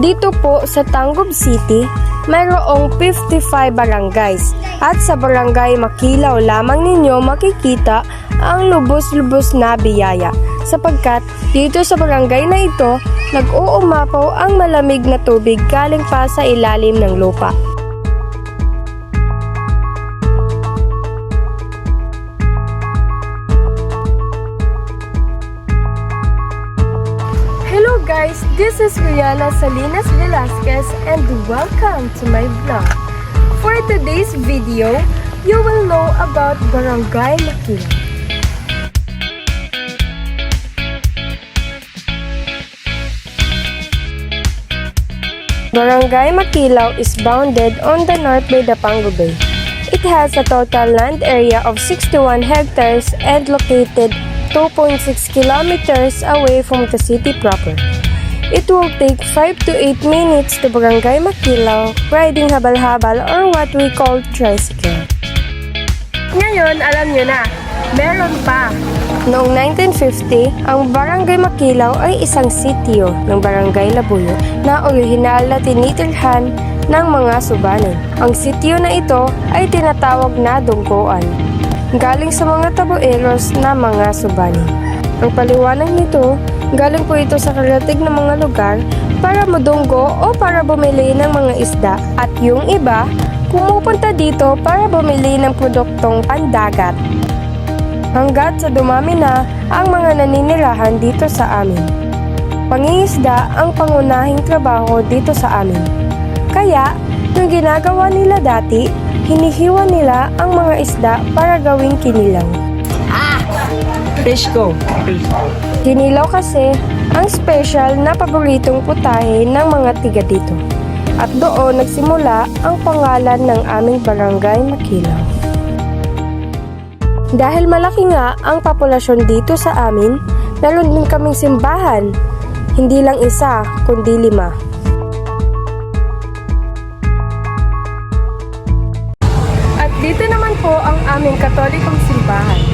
Dito po sa Tangub City, mayroong 55 barangays at sa barangay Makilaw lamang ninyo makikita ang lubos-lubos na biyaya sapagkat dito sa barangay na ito nag-uumapaw ang malamig na tubig galing pa sa ilalim ng lupa. This is Rihanna Salinas Velasquez and welcome to my vlog. For today's video, you will know about Barangay Makilaw. Barangay Makilaw is bounded on the north by the Pango Bay. It has a total land area of 61 hectares and located 2.6 kilometers away from the city proper. It will take 5 to 8 minutes to Barangay Makilaw riding habal-habal or what we call tricycle. Ngayon, alam nyo na, meron pa. Noong 1950, ang Barangay Makilaw ay isang sitio ng Barangay Labuyo na orihinal na tinitirhan ng mga subanin. Ang sitio na ito ay tinatawag na Dunggoan, galing sa mga tabueros na mga subanin. Ang paliwanag nito, galing po ito sa karatig ng mga lugar para madunggo o para bumili ng mga isda at yung iba, pumupunta dito para bumili ng produktong pandagat hanggat sa dumami na ang mga naninirahan dito sa amin. Pangingisda ang pangunahing trabaho dito sa amin. Kaya, yung ginagawa nila dati, hinihiwa nila ang mga isda para gawing kinilaw. Pisco. Kinilaw kasi ang special na paboritong putahe ng mga tiga dito. At doon nagsimula ang pangalan ng aming barangay Makilaw. Dahil malaki nga ang populasyon dito sa amin, meron din kaming simbahan. Hindi lang isa, kundi lima. At dito naman po ang aming katolikong simbahan.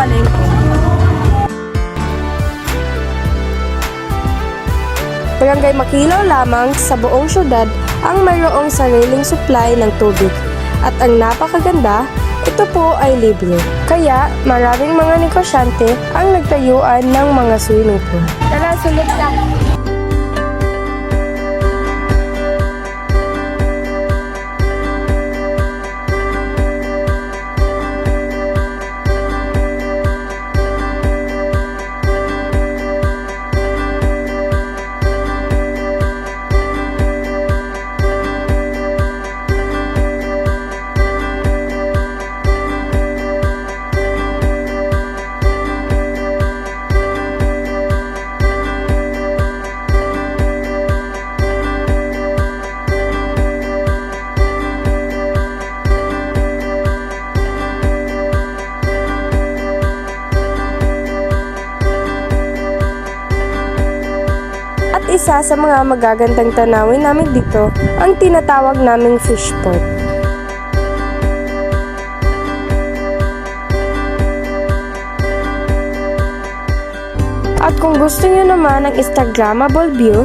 Palengke. Barangay Makilaw lamang sa buong syudad ang mayroong sariling supply ng tubig. At ang napakaganda, ito po ay libre. Kaya maraming mga negosyante ang nagtayuan ng mga swimming pool. Tara, sunod ka! Isa sa mga magagandang tanawin namin dito ang tinatawag naming fish port. At kung gusto niyo naman ng Instagrammable view,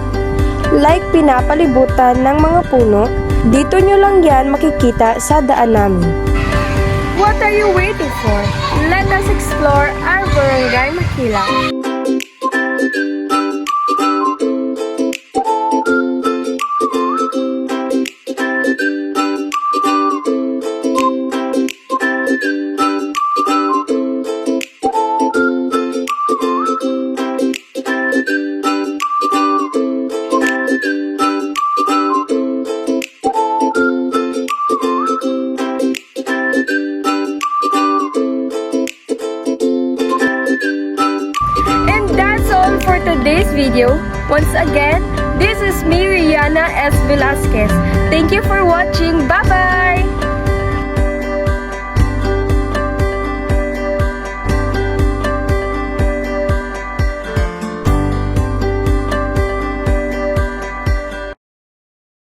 like pinapalibutan ng mga puno, dito nyo lang yan makikita sa daan namin. What are you waiting for? Let us explore our Barangay Makilaw. Video. Once again, this is me, Rihanna S. Velasquez. Thank you for watching. Bye-bye!